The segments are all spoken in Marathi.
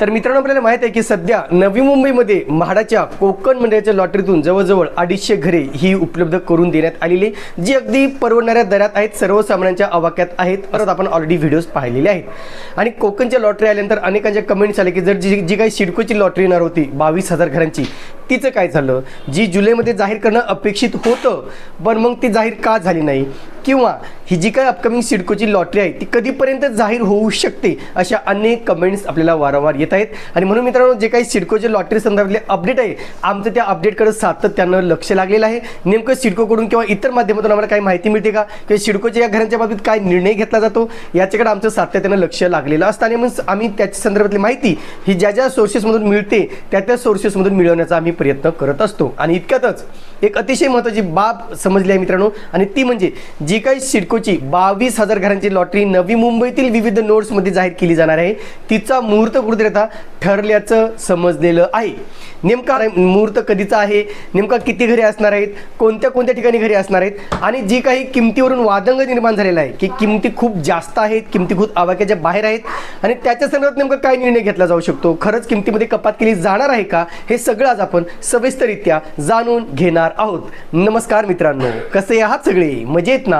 तर मित्रांनो आपल्याला माहीत आहे की सध्या नवी मुंबईमध्ये म्हाडाच्या कोकण मंडळाच्या लॉटरीतून जवळजवळ अडीचशे घरे ही उपलब्ध करून देण्यात आलेली आहे, जी अगदी परवडणाऱ्या दरात आहेत सर्वसामान्यांच्या आवाक्यात आहेत. परत आपण ऑलरेडी व्हिडिओज पाहिलेले आहेत. आणि कोकणच्या लॉटरी आल्यानंतर अनेकांच्या कमेंट्स आले की जर जी जी काही सिडकोची लॉटरी येणार होती बावीस हजार घरांची तिचं काय झालं? जी जुलैमध्ये जाहीर करणं अपेक्षित होतं पण मग ती जाहीर का झाली नाही? किंवा ही जी काय अपकमिंग सिडकोची लॉटरी आहे ती कधीपर्यंत जाहीर होऊ शकते अशा अनेक कमेंट्स आपल्याला वारंवार येत आहेत. आणि म्हणून मित्रांनो जे काही सिडकोचे लॉटरी संदर्भातले अपडेट आहे आमचं त्या अपडेटकडे सातत्यानं लक्ष लागलेलं आहे. नेमकं सिडकोकडून किंवा इतर माध्यमातून आम्हाला काही माहिती मिळते का? किंवा सिडकोच्या या घरांच्या बाबतीत काय निर्णय घेतला जातो? याच्याकडे आमचं सातत्यानं लक्ष लागलेलं असतं. आणि मग आम्ही त्याच्या संदर्भातली माहिती ही ज्या ज्या सोर्सेसमधून मिळते त्या त्या सोर्सेसमधून मिळवण्याचा आम्ही प्रयत्न करत असतो. आणि इतक्यातच एक अतिशय महत्त्वाची बाब समजली आहे मित्रांनो. आणि ती म्हणजे जी काही सिडकोची बावीस हजार घरांची लॉटरी नवी मुंबईतील विविध नोड्समध्ये जाहीर केली जाणार आहे. तिचा मुहूर्त कुठेतरी ठरल्याचं समजलेलं आहे. नेमका मुहूर्त कधीचा आहे? नेमका किती घरे असणार आहेत? कोणत्या कोणत्या ठिकाणी घरे असणार आहेत? आणि जी काही किमतीवरून वादंग निर्माण झालेला आहे की किमती खूप जास्त आहेत किमती खूप आवाक्याच्या बाहेर आहेत आणि त्याच्या संदर्भात नेमका काय निर्णय घेतला जाऊ शकतो? खरंच किमतीमध्ये कपात केली जाणार आहे का? हे सगळं आज आपण सविस्तररित्या जाणून घेणार आहोत. नमस्कार मित्रांनो कसे आहात सगळे? मजेत ना?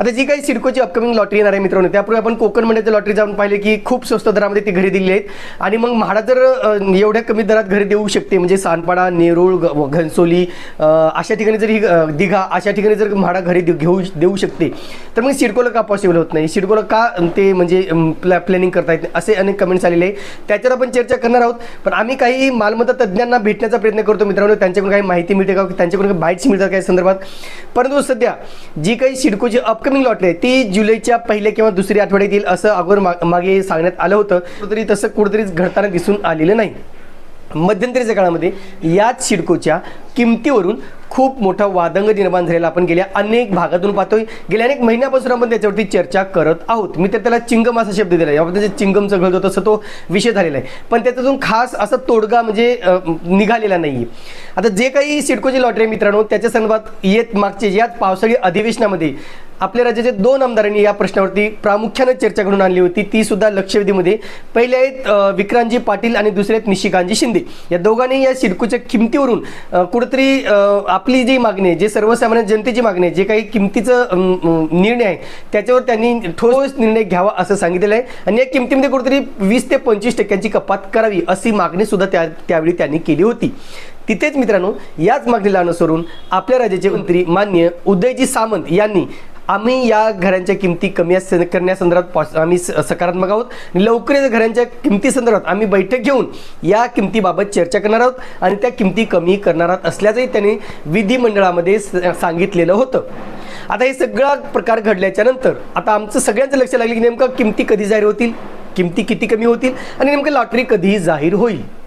आता जी काही सिडकोची अपकमिंग लॉटरी येणार आहे मित्रांनो त्यापूर्वी आपण कोकण मंडळाच्या लॉटरी जाऊन पाहिले की खूप स्वस्त दरामध्ये ती घरी दिली आहेत. आणि मग म्हाडा जर एवढ्या कमी दरात घरी देऊ शकते म्हणजे सानपाडा नेरूळ घनसोली अशा ठिकाणी जर ही दिघा अशा ठिकाणी जर म्हाडा घरी देऊ- घेऊ देऊ शकते तर मग सिडकोला का पॉसिबल होत नाही? सिडकोला का ते म्हणजे प्लॅ प्लॅनिंग करता येत असे अनेक कमेंट्स आलेले आहे त्याच्यावर आपण चर्चा करणार आहोत. पण आम्ही काही मालमत्ता तज्ज्ञांना भेटण्याचा प्रयत्न करतो मित्रांनो. त्यांच्याकडून काही माहिती मिळते का? त्यांच्याकडून काही बाईट्स मिळतात काही संदर्भात? परंतु सध्या जी काही सिडकोची अपकमिंग लॉटरी आहे ती जुलैच्या पहिल्या किंवा दुसऱ्या आठवड्यात येईल असं अगोदर मा- मागे सांगण्यात आलं होतं. कुठेतरी तसं कुठेतरी घडताना दिसून आलेलं नाही. मध्यंतरीच्या काळामध्ये याच सिडकोच्या किमतीवरून खूप मोठा वादंग निर्माण झालेला आपण गेल्या अनेक भागातून पाहतोय. गेल्या अनेक महिन्यापासून आपण त्याच्यावरती चर्चा करत आहोत. मी तर त्याला चिंगम असा शब्द दिला यामध्ये जे चिंगमचं घडत असं तो विषय झालेला आहे. पण त्याच्यातून खास असा तोडगा म्हणजे निघालेला नाही आता जे काही सिडकोची लॉटरी आहे मित्रांनो त्याच्या संदर्भात येत मागचे याच पावसाळी अधिवेशनामध्ये आपल्या राज्याचे दोन आमदारांनी या प्रश्नावरती प्रामुख्यानं चर्चा घडून आणली होती. ती सुद्धा लक्षवेधीमध्ये. पहिले आहेत अ, विक्रांतजी पाटील आणि दुसरे आहेत निशिकांतजी शिंदे. या दोघांनी या सिडकोच्या किमतीवरून कुठंतरी आपली जी मागणी आहे जे सर्वसामान्य जनतेची मागणी आहे जे काही किमतीचं निर्णय आहे त्याच्यावर त्यांनी ठोस निर्णय घ्यावा असं सांगितलेलं आहे. आणि या किमतीमध्ये कुठेतरी वीस ते पंचवीस टक्क्यांची कपात करावी अशी मागणी सुद्धा त्या त्यावेळी त्यांनी केली होती. तिथेच मित्रांनो याच मागणीला अनुसरून आपल्या राज्याचे मंत्री मान्य उदयजी सामंत यांनी आम्ही या घरांच्या किमती कमी करण्यासंदर्भात पॉस- आम्ही स- सकारात्मक आहोत. आणि लवकरच घरांच्या किमती संदर्भात आम्ही बैठक घेऊन या किमतीबाबत चर्चा करणार आहोत आणि त्या किमती कमी करणार आहोत असल्याचंही त्यांनी विधिमंडळामध्ये स- सांगितलेलं होतं. आता हे सगळा प्रकार घडल्याच्या नंतर आता आमचं सगळ्यांचं लक्ष लागलं की नेमकं किमती कधी जाहीर होतील किमती किती कमी होतील आणि नेमकं लॉटरी कधी जाहीर होईल.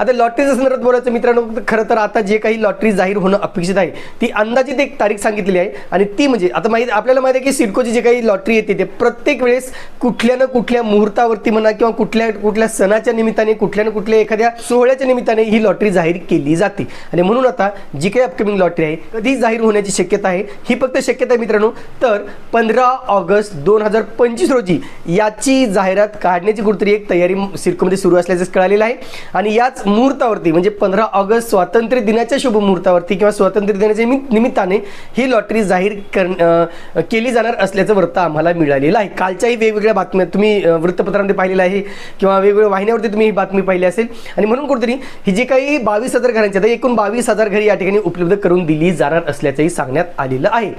आता लॉटरीच्या संदर्भात बोलायचं मित्रांनो खरं तर आता जे काही लॉटरी जाहीर होणं अपेक्षित आहे ती अंदाजित एक तारीख सांगितलेली आहे. आणि ती म्हणजे आता माहिती आपल्याला माहिती आहे की सिडकोची जी काही लॉटरी येते ते प्रत्येक वेळेस कुठल्या ना कुठल्या मुहूर्तावरती म्हणा किंवा कुठल्या कुठल्या सणाच्या निमित्ताने कुठल्या ना कुठल्या एखाद्या सोहळ्याच्या निमित्ताने ही लॉटरी जाहीर केली जाते. आणि म्हणून आता जी काही अपकमिंग लॉटरी आहे कधी जाहीर होण्याची शक्यता आहे ही फक्त शक्यता आहे मित्रांनो. तर पंधरा ऑगस्ट दोन हजार पंचवीस रोजी याची जाहिरात काढण्याची कुठेतरी एक तयारी सिडकोमध्ये सुरू असल्याचं कळालेलं आहे. आणि याच मुहूर्तावरती म्हणजे पंधरा ऑगस्ट स्वातंत्र्य दिनाच्या शुभ मुहूर्तावरती किंवा स्वातंत्र्य दिनाच्या निमित्ताने ही लॉटरी जाहीर कर केली जाणार असल्याचं वृत्त आम्हाला मिळालेलं आहे. कालच्याही वेगवेगळ्या बातम्या तुम्ही वृत्तपत्रामध्ये वृत्तपत्रांमध्ये पाहिलेलं आहे किंवा वेगवेगळ्या वाहिन्यावरती तुम्ही ही बातमी पाहिली असेल. आणि म्हणून कुठेतरी ही जी काही बावीस हजार घरांची आता एकूण बावीस हजार घरी या ठिकाणी उपलब्ध करून दिली जाणार असल्याचंही सांगण्यात आलेलं आहे.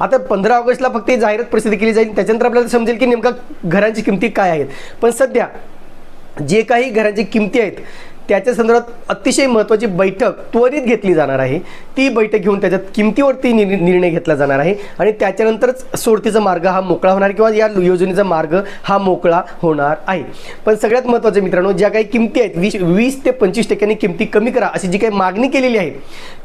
आता पंधरा ऑगस्टला फक्त जाहिरात प्रसिद्ध केली जाईल. त्याच्यानंतर आपल्याला समजेल की नेमका घरांची किमती काय आहेत. पण सध्या जे काही घरांची किमती आहेत त्याच्या संदर्भात अतिशय महत्त्वाची बैठक त्वरित घेतली जाणार आहे. ती बैठक घेऊन त्याच्यात किमतीवरती निर्णय घेतला जाणार आहे आणि त्याच्यानंतरच सोडतीचा मार्ग हा मोकळा होणार किंवा या योजनेचा मार्ग हा मोकळा होणार आहे. पण सगळ्यात महत्त्वाचं मित्रांनो ज्या काही किमती आहेत वीस वीस ते पंचवीस टक्क्यांनी किमती कमी करा अशी जी काही मागणी केलेली आहे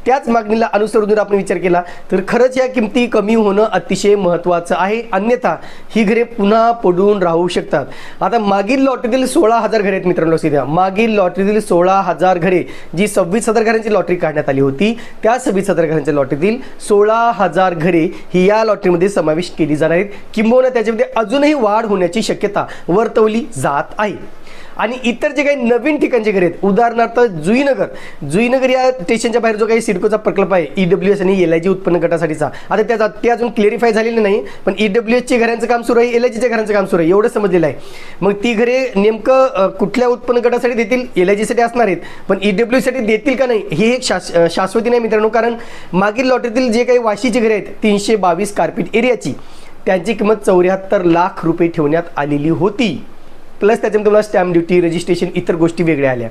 त्याच मागणीला अनुसरून जर आपण विचार केला तर खरंच या किमती कमी होणं अतिशय महत्त्वाचं आहे. अन्यथा ही घरे पुन्हा पडून राहू शकतात. आता मागील लॉटरीतील सोळा हजार घरे आहेत मित्रांनो लक्षात मागील लॉटरीतील सोळा हजार घरे जी सव्वीस हजार घरांची लॉटरी काढण्यात आली होती त्या सव्वीस हजार घरांच्या लॉटरीतील सोळा हजार घरे ही या लॉटरीमध्ये समावेश केली जाणार आहेत. किंबहुना त्याच्यामध्ये अजूनही वाढ होण्याची शक्यता वर्तवली जात आहे. आणि इतर जे काही नवीन ठिकाणचे घरे आहेत उदाहरणार्थ जुईनगर. जुईनगर या स्टेशनच्या बाहेर जो काही सिडकोचा प्रकल्प आहे ई डब्ल्यू एस आणि एल आय जी उत्पन्न गटासाठीचा. आता त्याचा ते अजून क्लिअरिफाय झालेलं नाही पण ई डब्ल्यू घरांचं काम सुरू आहे एल आय जीच्या घरांचं काम सुरू आहे एवढं समजलेलं आहे. मग ती घरे नेमकं कुठल्या उत्पन्न गटासाठी देतील एल आय जीसाठी असणार आहेत पण ई साठी देतील का नाही हे एक शास शाश्वती नाही मित्रांनो कारण मागील लॉटरीतील जे काही वाशीची घरे आहेत तीनशे बावीस कार्पेट एरियाची त्यांची किंमत चौऱ्याहत्तर लाख रुपये ठेवण्यात आलेली होती. प्लस त्याच्यामध्ये तुम्हाला स्टॅम्प ड्युटी रजिस्ट्रेशन इतर गोष्टी वेगळ्या आल्या.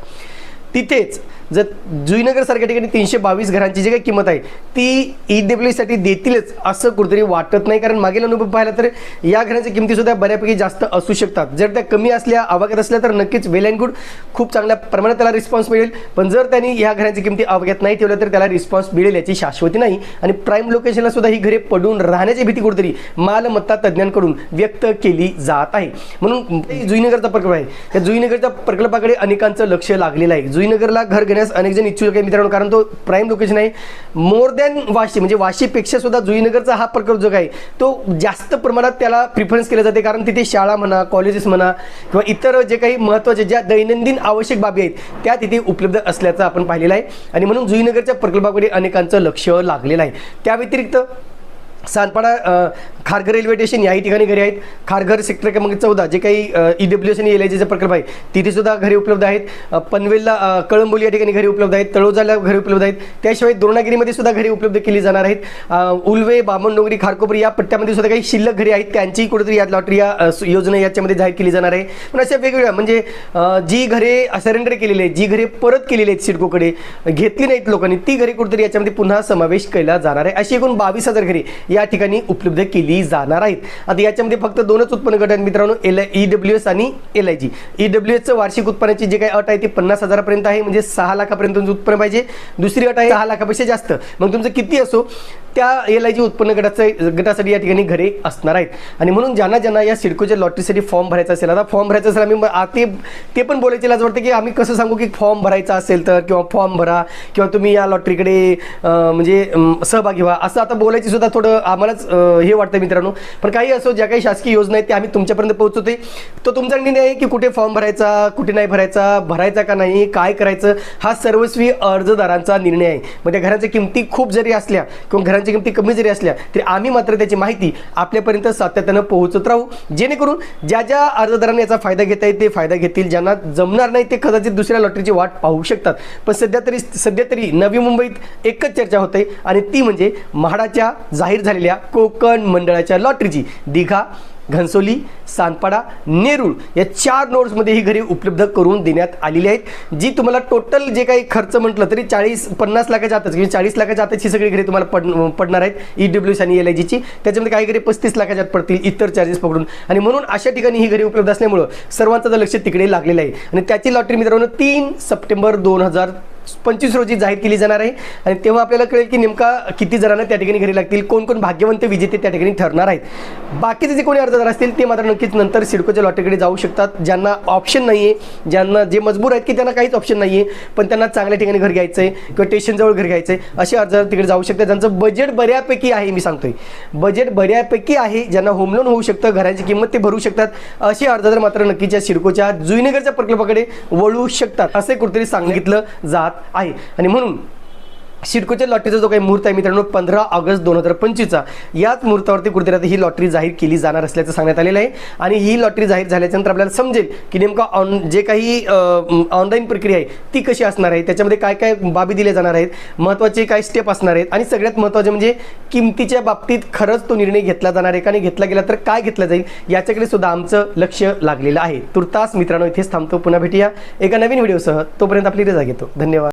तिथेच जर जुईनगरसारख्या ठिकाणी तीनशे बावीस घरांची जी काही किंमत आहे ती ई डब्ल्यूसाठी देतीलच असं कुठेतरी वाटत नाही. कारण मागील अनुभव पाहिला तर या घरांच्या किमतीसुद्धा बऱ्यापैकी जास्त असू शकतात. जर त्या कमी असल्या अवघात असल्या तर नक्कीच वेल अँड गुड खूप चांगल्या प्रमाणात त्याला रिस्पॉन्स मिळेल. पण जर त्यांनी या घरांची किमती अवघात नाही ठेवल्या तर त्याला रिस्पॉन्स मिळेल याची शाश्वती नाही. आणि प्राईम लोकेशनला सुद्धा ही घरे पडून राहण्याची भीती कुठेतरी मालमत्ता तज्ज्ञांकडून व्यक्त केली जात आहे. म्हणून जुईनगरचा प्रकल्प आहे. त्या जुईनगरच्या प्रकल्पाकडे अनेकांचं लक्ष लागलेलं आहे. जुईनगरला घर घेण्यास अनेक जण इच्छुक आहे मित्रांनो कारण तो प्राईम लोकेशन आहे. मोर दॅन वाशी म्हणजे वाशीपेक्षा सुद्धा जुईनगरचा हा प्रकल्प जो आहे. तो जास्त प्रमाणात त्याला प्रिफरन्स केला जाते कारण तिथे शाळा म्हणा कॉलेजेस म्हणा किंवा इतर जे काही महत्त्वाचे ज्या दैनंदिन आवश्यक बाबी आहेत त्या तिथे उपलब्ध असल्याचं आपण पाहिलेलं आहे. आणि म्हणून जुईनगरच्या प्रकल्पाकडे अनेकांचं लक्ष लागलेलं आहे. त्या व्यतिरिक्त सानपाडा खारघर रेल्वे स्टेशन याही ठिकाणी घरी आहेत. खारघर सेक्टर क्रमांक चौदा जे काही ई डब्ल्यू एस आणि एल आय जीचा प्रकल्प आहे तिथेसुद्धा घरी उपलब्ध आहेत. पनवेलला कळंबोली या ठिकाणी घरी उपलब्ध आहेत. तळोजाला घरी उपलब्ध आहेत. त्याशिवाय द्रोणागिरीमध्ये सुद्धा घरी उपलब्ध केली जाणार आहेत. उलवे उल्वे बामणडोंगरी खारकोपरी या पट्ट्यामध्ये सुद्धा काही शिल्लक घरी आहेत. त्यांची कुठेतरी या लॉटरी या योजना याच्यामध्ये जाहीर केली जाणार आहे. पण अशा वेगवेगळ्या म्हणजे जी घरे सरेंडर केलेली आहेत जी घरे परत केलेली आहेत सिडकोकडे घेतली नाहीत लोकांनी ती घरे कुठेतरी याच्यामध्ये पुन्हा समावेश केला जाणार आहे. अशी एकूण बावीस हजार घरी या ठिकाणी उपलब्ध केली जाणार आहेत. आता याच्यामध्ये फक्त दोनच उत्पन्न गट आहेत मित्रांनो एल ई डब्ल्यू एस आणि L I G. E W एसचं वार्षिक उत्पन्नाची जे काही अट आहे ती पन्नास हजारापर्यंत आहे म्हणजे सहा लाखापर्यंत तुमचं उत्पन्न पाहिजे. दुसरी अट आहे सहा लाखापेक्षा जास्त. मग तुमचं किती असो त्या एल आय जी उत्पन्न गटाचं गटासाठी या ठिकाणी घरे असणार आहेत. आणि म्हणून ज्यांना ज्यांना या सिडकोच्या लॉटरीसाठी फॉर्म भरायचा असेल आता फॉर्म भरायचा असेल आम्ही ते ते पण बोलायचे लाज वाटतं की आम्ही कसं सांगू की फॉर्म भरायचा असेल तर किंवा फॉर्म भरा किंवा तुम्ही या लॉटरीकडे म्हणजे सहभागी व्हा. असं आता बोलायची सुद्धा थोडं आम्हालाच हे वाटतं मित्रांनो. पण काही असो ज्या काही शासकीय योजना आहेत त्या आम्ही तुमच्यापर्यंत पोहोचवते तो तुमचा निर्णय आहे की कुठे फॉर्म भरायचा कुठे नाही भरायचा भरायचा का नाही काय करायचं हा सर्वस्वी अर्जदारांचा निर्णय आहे. मग त्या घरांच्या किमती खूप जरी असल्या किंवा घरांच्या किमती कमी जरी असल्या तरी आम्ही मात्र त्याची माहिती आपल्यापर्यंत सातत्यानं पोहोचत राहू. जेणेकरून ज्या ज्या अर्जदारांना याचा फायदा घेता येईल ते फायदा घेतील. ज्यांना जमणार नाही ते कदाचित दुसऱ्या लॉटरीची वाट पाहू शकतात. पण सध्या तरी सध्या तरी नवी मुंबईत एकच चर्चा होते आणि ती म्हणजे म्हाडाच्या जाहीर झाली झालेल्या कोकण मंडळाच्या लॉटरीची दिघा घनसोली सानपाडा नेरूळ या चार नोड्समध्ये ही घरे उपलब्ध करून देण्यात आलेली आहेत जी तुम्हाला टोटल जे काही खर्च म्हटलं तरी चाळीस पन्नास लाखाच्या आतच किंवा चाळीस लाखाच्या आतच ही सगळी घरे तुम्हाला पड पडणार आहेत ई डब्ल्यू आणि एल आय जीची त्याच्यामध्ये काही घरे पस्तीस लाखाच्या आत पडतील इतर चार्जेस पकडून. आणि म्हणून अशा ठिकाणी ही घरे उपलब्ध असल्यामुळं सर्वांचं जर लक्ष तिकडे लागलेलं आहे. आणि त्याची लॉटरी मित्रांनो तीन सप्टेंबर दोन हजार पंचवीस रोजी जाहीर केली जाणार आहे. आणि तेव्हा आपल्याला कळेल की नेमका किती जणांना त्या ठिकाणी घरी लागतील कोण कोण भाग्यवंत विजेते त्या ठिकाणी ठरणार आहेत. बाकीचे जे कोणी अर्जदार असतील ते मात्र नक्कीच नंतर सिडकोच्या लॉटरीकडे जाऊ शकतात. ज्यांना ऑप्शन नाही आहे ज्यांना जे मजबूर आहेत की त्यांना काहीच ऑप्शन नाही आहे पण त्यांना चांगल्या ठिकाणी घर घ्यायचं आहे किंवा स्टेशनजवळ घर घ्यायचं आहे असे अर्जदार तिकडे जाऊ शकतात. ज्यांचं बजेट बऱ्यापैकी आहे मी सांगतोय. बजेट बऱ्यापैकी आहे ज्यांना होम लोन होऊ शकतं घराची किंमत ते भरू शकतात. असे अर्जदार मात्र नक्कीच या सिडकोच्या जुईनगरच्या प्रकल्पाकडे वळू शकतात असे कुठेतरी सांगितलं जात आहे. आणि म्हणून सिडकोच्या लॉटरीचा जो काही मुहूर्त आहे मित्रांनो पंधरा ऑगस्ट दोन हजार पंचवीसचा याच मुहूर्तावरती कुठेतरी ही लॉटरी जाहीर केली जाणार असल्याचं सांगण्यात आलेलं आहे. आणि ही लॉटरी जाहीर झाल्याच्यानंतर आपल्याला समजेल की नेमका ऑन जे काही ऑनलाईन प्रक्रिया आहे ती कशी असणार आहे? त्याच्यामध्ये काय काय बाबी दिल्या जाणार आहेत? महत्त्वाचे काय स्टेप असणार आहेत? आणि सगळ्यात महत्त्वाचे म्हणजे किमतीच्या बाबतीत खरंच तो निर्णय घेतला जाणार आहे का? आणि घेतला गेला तर काय घेतला जाईल? याच्याकडे सुद्धा आमचं लक्ष लागलेलं आहे. तुर्तास मित्रांनो इथेच थांबतो. पुन्हा भेटूया एका नवीन व्हिडिओसह. तोपर्यंत आपली रजा घेतो. धन्यवाद.